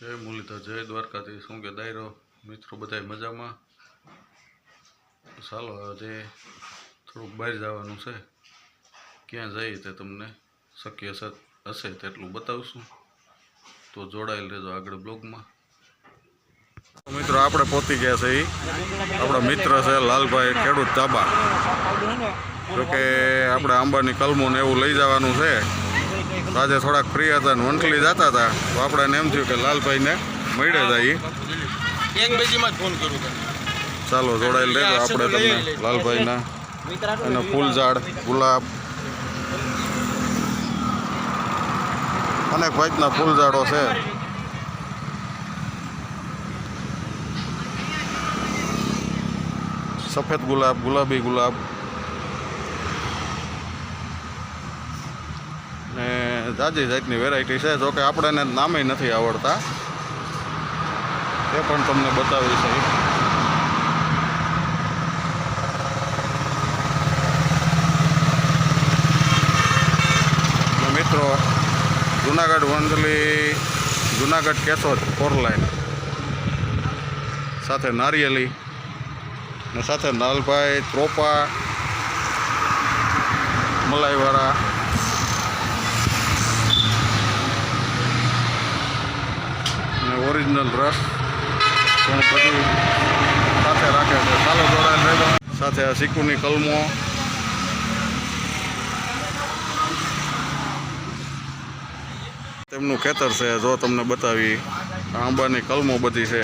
જય મુરલીધર, જય દ્વારકાથી શું કે દાયરો, મિત્રો બધાય મજામાં? ચાલો, આજે થોડુંક બહાર જવાનું છે. ક્યાં જઈએ તે તમને શક્ય હશે તેટલું બતાવશું. તો જોડાયેલ રહેજો આગળ બ્લોગમાં. મિત્રો, આપણે પહોંચી ગયા છે એ આપણા મિત્ર છે લાલભાઈ ખેડૂત તાબા જોકે આપણે આંબાની કલમો ને એવું લઈ જવાનું છે. આજે થોડાક ફ્રી હતા ને વંટલી જતા હતા. તો આપણે એમ થયું કે લાલભાઈને મળ્યા જઈએ એક બેજીમાં ફોન કરું ચાલો જોડાયેલ રહેજો આપણે તમને લાલભાઈના અને ફૂલ ઝાડ ગુલાબ. અનેક જાતના ફૂલ ઝાડો છે. સફેદ ગુલાબ ગુલાબી ગુલાબ ને જાજી જાતની વેરાયટી છે. જોકે આપણને નામે નથી આવડતા. તે પણ તમને બતાવી છે. મિત્રો, જુનાગઢ વંદલી, જુનાગઢ કેશોદ ફોર સાથે નારિયેલી ને સાથે નાલભાઈ, ત્રોપા, મલાઈવાળા ને ઓરિજિનલ રસ પણ બધું સાથે રાખે છે. ચાલો જોડાયેલ રહેજો સાથે આ સિક્કુની કલમો. તેમનું ખેતર છે, જો તમને બતાવી. આંબાની કલમો બધી છે.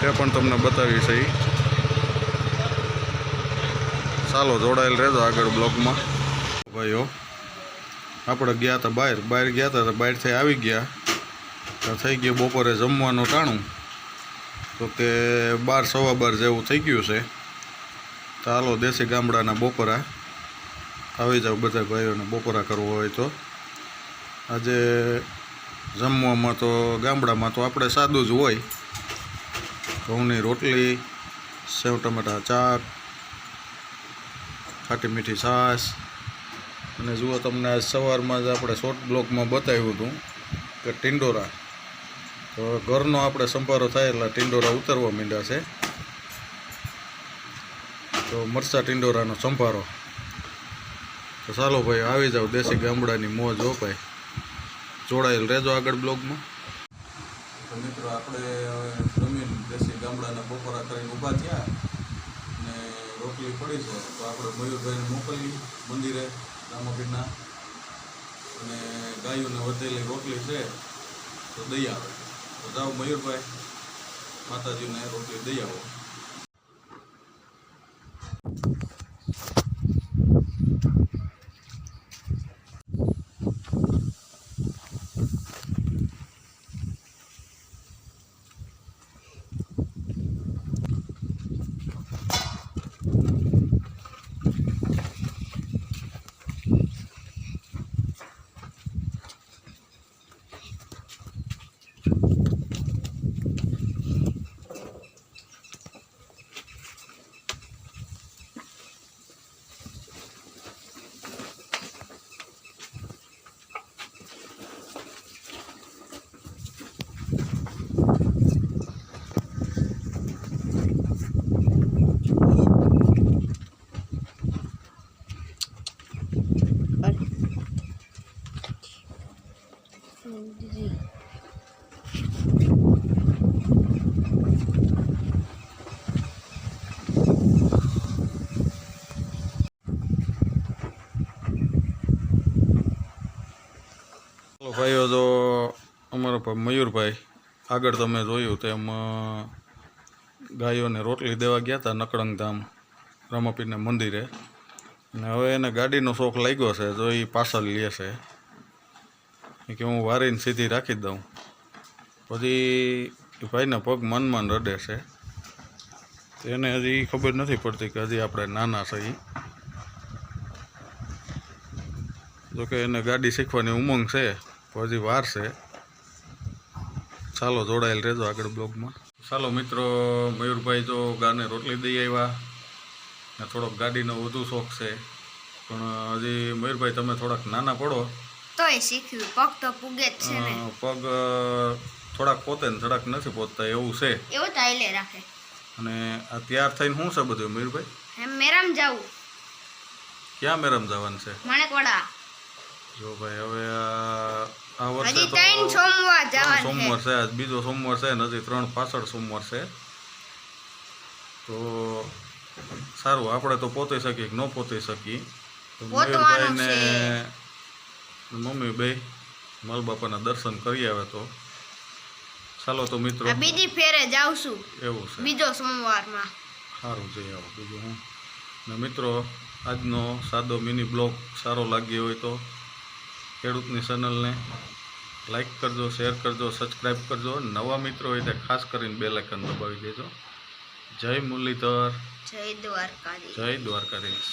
તે પણ તમને બતાવી છે. ચાલો જોડાયેલ રહેજો આગળ બ્લોગમાં. ભાઈઓ આપણે ગયા હતા બહાર. બહાર ગયા હતા તો બહારથી આવી ગયા. તો થઈ ગયું બપોરે જમવાનું ટાણું. તો કે બાર, સવા બાર જેવું થઈ ગયું છે. તો હાલો દેશી ગામડાના બપોરા. આવી જાઓ બધા ભાઈઓને બપોરા કરવો હોય તો. આજે જમવામાં તો ગામડામાં તો આપણે સાદું જ હોય. ઘઉંની રોટલી, સેવ ટમેટા ચાક ખાટી મીઠી છાશ અને જુઓ તમને આજ સવારમાં જ આપણે શોર્ટ બ્લોકમાં બતાવ્યું હતું કે ટિંડોરા. તો ઘરનો આપણે સંભારો થાય એટલે ટિંડોરા ઉતરવા માંડ્યા છે. તો મરસા ટિંડોરાનો સંભારો. તો ચાલો ભાઈ, આવી જાઓ દેશી ગામડાની મોજ હો ભાઈ. જોડાયેલ રહેજો આગળ બ્લોગમાં તો મિત્રો, આપણે જમીન દેશી ગામડાના બપોરા કરીને ઊભા થયા ને રોટલી પડી છે. તો આપણે મયુરભાઈને મોકલી મંદિરે. રામાપીરના અને ગાયોને વધેલી રોટલી છે તો દઈ આવે. તો જાઓ મયુરભાઈ, માતાજીને રોટલી દઈ આવો ચાલો ભાઈઓ તો અમારા ભાઈ મયુરભાઈ, આગળ તમે જોયું તેમ ગાયોને રોટલી દેવા ગયા હતા નકળંગધામ ધામ મંદિરે. અને હવે એને ગાડીનો શોખ લાગ્યો છે, જો એ પાર્સલ લે છે. એ કે હું વારીને સીધી રાખી દઉં. પછી ભાઈના પગ મનમાં રડે છે. એને હજી ખબર નથી પડતી કે હજી આપણે નાના છીએ જોકે એને ગાડી શીખવાની ઉમંગ છે તો હજી વાર છે. ચાલો જોડાયેલ રહેજો આગળ બ્લોગમાં. ચાલો મિત્રો મયુરભાઈ તો ગાને રોટલી દઈ આવ્યા. ને થોડોક ગાડીનો વધુ શોખ છે. પણ હજી મયુરભાઈ તમે થોડાક નાના પડો. તોય શીખ્યું. પગ તો પૂગે જ છે ને. પગ થોડાક પોતે ને થોડાક નથી પોતતા એવું છે. એવું તો આઈલે રાખે. અને આ તૈયાર થઈને શું છે બધું મયુરભાઈ? મેરામ જાવું. ક્યાં મેરામ જવાનું છે? માણેકવાડા. જો ભાઈ હવે આ આ વર્ષે તો સોમવાર જવાનું સોમવાર છે બીજો સોમવાર છે ને હજી ત્રણ પાછળ સોમવાર છે. તો સારું આપણે તો પોતે શકીએ કે ન પોતે શકીએ. પોતવાનું મમ્મી બે મલ બાપાના દર્શન કરી આવે તો. ચાલો તો મિત્રો. બીજી ફેરે જાઉં છું એવું છે. બીજો સોમવારમાં. સારું જઈ આવો બીજું હું. ને મિત્રો આજનો સાદો મિની બ્લોગ સારો લાગ્યો હોય તો ખેડૂતની ચેનલને લાઈક કરજો શેર કરજો સબસ્ક્રાઈબ કરજો. નવા મિત્રો હોય તે ખાસ કરીને બે લાઇકન દબાવી દેજો. જય મુરલીધર. જય દ્વારકાધીશ. જય દ્વારકાધીશ.